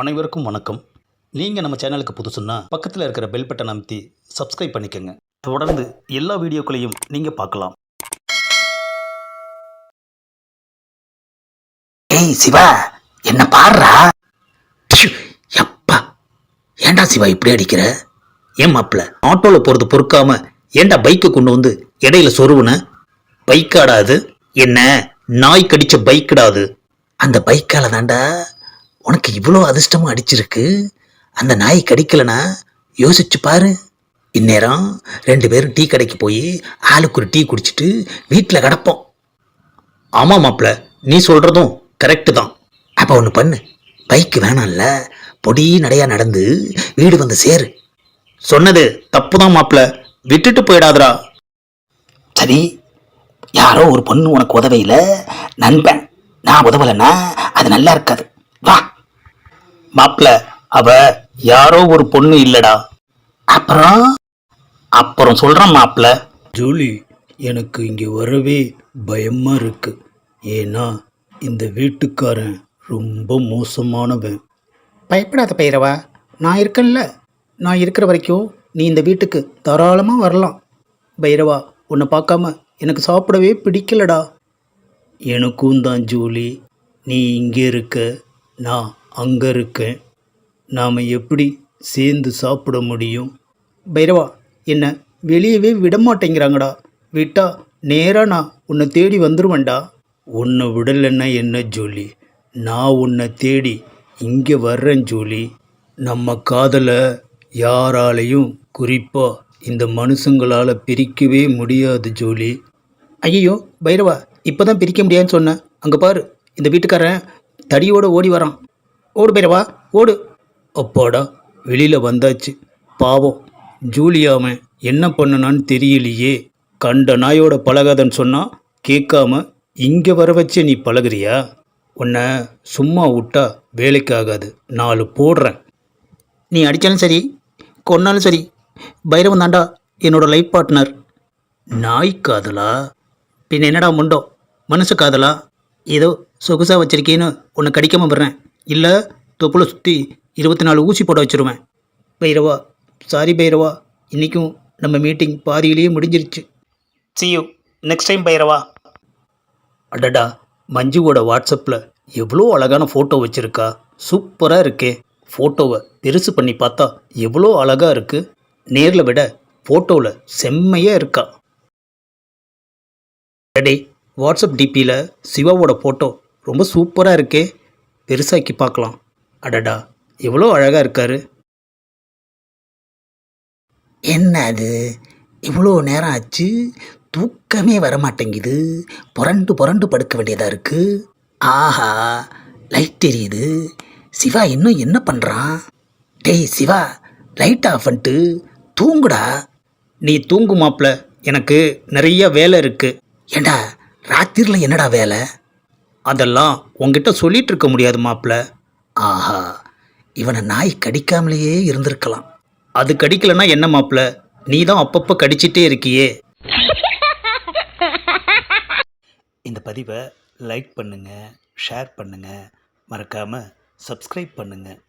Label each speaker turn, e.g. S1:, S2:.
S1: அனைவருக்கும் வணக்கம். நீங்கள் நம்ம சேனலுக்கு புதுசுன்னா பக்கத்தில் இருக்கிற பெல் பட்டன் அமைத்தி சப்ஸ்கிரைப் பண்ணிக்கோங்க. தொடர்ந்து எல்லா வீடியோக்களையும் நீங்கள் பார்க்கலாம்.
S2: ஏய் சிவா என்ன பாடுறா எப்பா. ஏன்டா சிவா இப்படி அடிக்கிற? ஏன் மாப்பிள்ள ஆட்டோவில் போகிறது பொறுக்காம ஏன்டா பைக்கை கொண்டு வந்து இடையில சொருவுன? பைக்காடாது என்ன நாய் கடிச்ச பைக்குடாது அந்த பைக்கால தாண்டா உனக்கு இவ்வளோ அதிர்ஷ்டமாக அடிச்சிருக்கு? அந்த நாய் கடிக்கலனா யோசிச்சு பாரு. இந்நேரம் ரெண்டு பேரும் டீ கடைக்கு போய் ஆளுக்கு ஒரு டீ குடிச்சிட்டு வீட்டில் கிடப்போம்.
S1: ஆமாம் மாப்பிள நீ சொல்கிறதும் கரெக்டு தான்.
S2: அப்போ ஒன்று பண்ணு. பைக்கு வேணாம்ல. பொடி நடையா நடந்து வீடு வந்து சேரு.
S1: சொன்னது தப்பு தான் மாப்பிள. விட்டுட்டு போயிடாதரா
S2: சரி யாரோ ஒரு பொண்ணு உனக்கு உதவையில் நண்பன். நான் உதவலைன்னா அது நல்லா இருக்காது. வா.
S1: மாப்பிள அவ யாரோ ஒரு பொண்ணு இல்லடா.
S2: அப்புறம்?
S1: அப்புறம் சொல்கிறேன் மாப்பிள ஜூலி எனக்கு இங்கே வரவே பயமாக இருக்கு. ஏன்னா இந்த வீட்டுக்காரன் ரொம்ப மோசமானவன்.
S3: பயப்படாத பைரவா நான் இருக்கேன்ல. நான் இருக்கிற வரைக்கும் நீ இந்த வீட்டுக்கு தாராளமாக வரலாம். பைரவா உன்னை பார்க்காம எனக்கு சாப்பிடவே பிடிக்கலடா.
S1: எனக்கும் தான் ஜூலி நீ இங்கே இருக்க நான் அங்கே இருக்கேன் நாம் எப்படி சேர்ந்து சாப்பிட முடியும்?
S3: பைரவா என்னை வெளியவே விட மாட்டேங்கிறாங்கடா விட்டா நேராக நான் உன்னை தேடி வந்துடுவேன்டா
S1: உன்னை விடலைன்னா என்ன ஜூலி? நான் உன்னை தேடி இங்கே வர்றேன் ஜூலி. நம்ம காதலை யாராலையும் குறிப்பாக இந்த மனுஷங்களால் பிரிக்கவே முடியாது ஜூலி.
S3: ஐயோ பைரவா இப்போ தான் பிரிக்க முடியாதுன்னு சொன்னேன். அங்கே பாரு இந்த வீட்டுக்காரன் தடியோடு ஓடி வரான். ஓடு பைரவா ஓடு.
S1: அப்பாடா வெளியில் வந்தாச்சு. பாவம் ஜூலியாவன் என்ன பண்ணனான்னு தெரியலையே. கண்ட நாயோட பழகாதன்னு சொன்னால் கேட்காம இங்கே வர வச்சு நீ பழகுறியா? உன்னை சும்மா விட்டா வேலைக்கு ஆகாது நாலு போடுறேன்.
S3: நீ அடித்தாலும் சரி கொன்னாலும் சரி பைரவன் தாண்டா என்னோட லைஃப் பார்ட்னர்
S1: நாய் காதலா?
S3: பின்ன என்னடா முண்டோ மனுஷ காதலா? ஏதோ சொகுசாக வச்சிருக்கேன்னு உன்னை கடிக்காம விடுறேன். இல்லை தொப்புளை சுற்றி இருபத்தி நாலு ஊசி போட வச்சிருவேன். பைரவா சாரி பைரவா இன்றைக்கும் நம்ம மீட்டிங் பாதியிலேயே முடிஞ்சிருச்சு.
S1: See you next time Bhairava. அடடா மஞ்சுவோட வாட்ஸ்அப்பில் எவ்வளோ அழகான ஃபோட்டோ வச்சுருக்கா. சூப்பராக இருக்கே. ஃபோட்டோவை பெருசு பண்ணி பார்த்தா எவ்வளோ அழகாக இருக்குது நேரில் விட ஃபோட்டோவில் செம்மையாக இருக்கா. அடடே வாட்ஸ்அப் டிபியில் சிவாவோட ஃபோட்டோ ரொம்ப சூப்பராக இருக்கே. பெருசாக்கி பார்க்கலாம். அடடா எவ்வளோ அழகாக இருக்காரு.
S2: என்ன அது இவ்வளோ நேரம் ஆச்சு. தூக்கமே வர மாட்டேங்குது புரண்டு புரண்டு படுக்க வேண்டியதாக இருக்குது ஆஹா லைட் தெரியுது சிவா இன்னும் என்ன பண்ணுறான் டேய் சிவா லைட் ஆஃப் பண்ணிட்டு தூங்குடா.
S1: நீ தூங்கு மாப்பிள்ள எனக்கு நிறைய வேலை இருக்குது
S2: ஏண்டா ராத்திரியில் என்னடா வேலை?
S1: அதெல்லாம் உங்ககிட்ட சொல்லிட்டு இருக்க முடியாது மாப்ள
S2: ஆஹா இவனை நாய் கடிக்காமலேயே இருந்திருக்கலாம்.
S1: அது கடிக்கலன்னா என்ன மாப்பிள்ள நீ தான் அப்பப்போ கடிச்சிட்டே இருக்கியே. இந்த பதிவை லைக் பண்ணுங்கள் ஷேர் பண்ணுங்கள் மறக்காமல் சப்ஸ்கிரைப் பண்ணுங்கள்